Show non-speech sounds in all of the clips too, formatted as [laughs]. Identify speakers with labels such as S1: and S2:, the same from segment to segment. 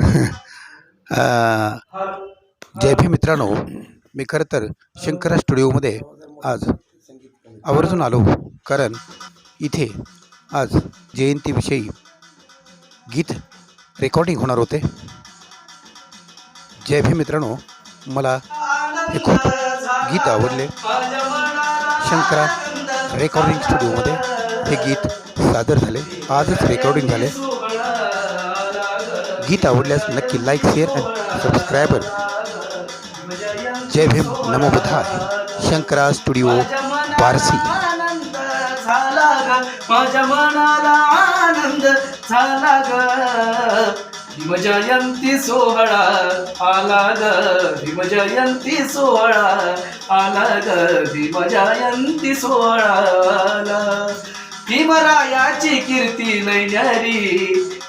S1: [laughs] अ, जय मित्रांनो मी खरं तर शंकरा स्टुडिओमध्ये आज आवर्जून आलो कारण इथे आज जयंतीविषयी गीत रेकॉर्डिंग होणार होते. जय भी मित्रांनो मला हे खूप गीत आवडले. शंकरा रेकॉर्डिंग स्टुडिओमध्ये हे गीत सादर झाले. आजच रेकॉर्डिंग झाले. गीत आवडल्यास नक्की लाईक शेअर अँड सबस्क्रायबर जय भीम नमो बुद्धाय. शंकरा स्टुडिओ पारसी
S2: आनंद झाला माझ्या मनाला आनंद झाला ग. भीम जयंती सोहळा आला ग. भीम जयंती सोहळा आला ग. भीम जयंती सोहळा आला. भीमरायाची कीर्ती नैन्यारी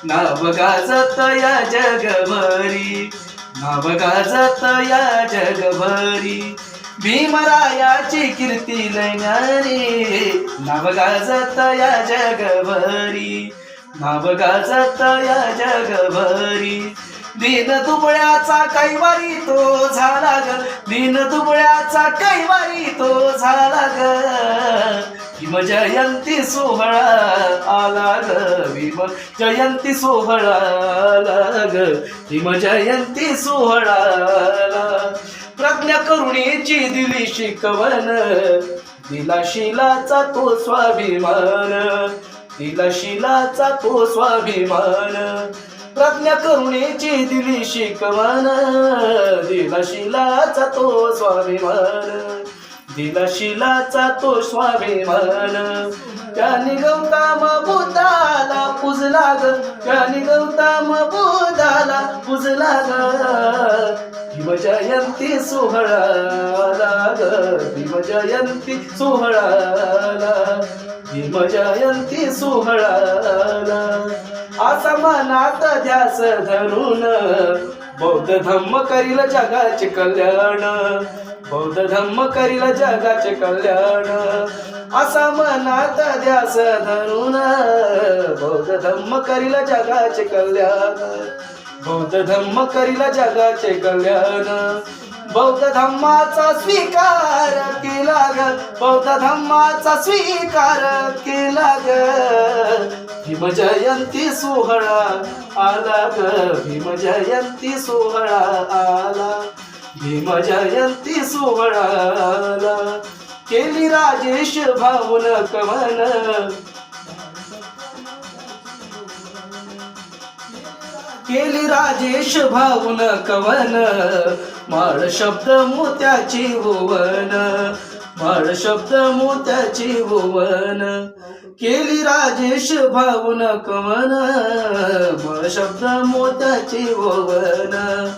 S2: नाव गाजत या जगभरी नाव गाजत या जगभरी. भीमरायाची कीर्ती लैनारी नाव गाजत या जगभरी नाव गाजत या जगभरी. दिन दुबळ्याचा कैवारी तो झाला ग दिन दुबळ्याचा कैवारी तो झाला ग. जयंती सोहळा आला ग भीम जयंती सोहळा आला ग भीम जयंती सोहळा आला. प्रज्ञा करुणेची दिली शिकवण. दिला शिलाचा तो स्वाभिमान. दिला शिलाचा तो स्वाभिमान. प्रज्ञा करुणेची दिली शिकवण. दिला शिलाचा तो स्वाभिमान. दिला शिलाचा तो स्वाभिमान. त्याने गौतम बुद्धाला पुजला ग त्याने गौतम बुद्धाला पुजला ग भीम सोहळाला सोहळा ग भीम सोहळाला. सोहळा भीम जयंती सोहळाला. असा मनात ध्यास धरून बौद्ध धम्म करील जगाचे कल्याण. बौद्ध धम्म करील जगाचे कल्याण. असा मनात ध्यास धरून बौद्ध धम्म करील जगाचे कल्याण. बौद्ध धम्म करील जगाचे कल्याण. बौद्ध धम्माचा स्वीकार केला ग. बौद्ध धम्माचा स्वीकार केला ग. भीम जयंती सोहळा आला ग भीम जयंती सोहळा आला. भीम जयंती सोहळा आला. केली राजेश भाऊन कमन. केली राजेश भाऊन कवन माळ शब्द मोत्याची भुवन माळ शब्द मोत्याची भुवन. केली राजेश भाऊन कवन माळ शब्द मोत्याची भुवन.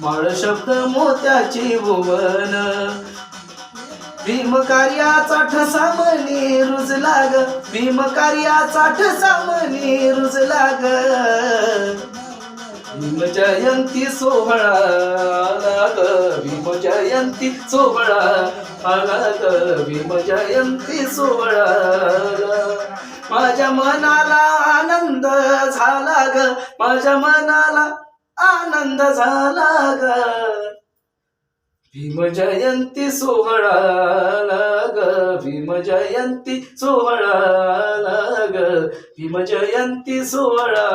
S2: माळ शब्द मोत्याची भुवन. भीम कार्याचा ठसा मनी रुजला भीम कार्याचा ठसा मनी रुजला भीमजयंती सोहळा आला ग भीमजयंती सोहळा आला ग भीमजयंती सोहळा. माझ्या मनाला आनंद झाला ग माझ्या मनाला आनंद झाला ग. भीम जयंती सोहळा ग भीम जयंती सोहळा ग भीम जयंती सोहळा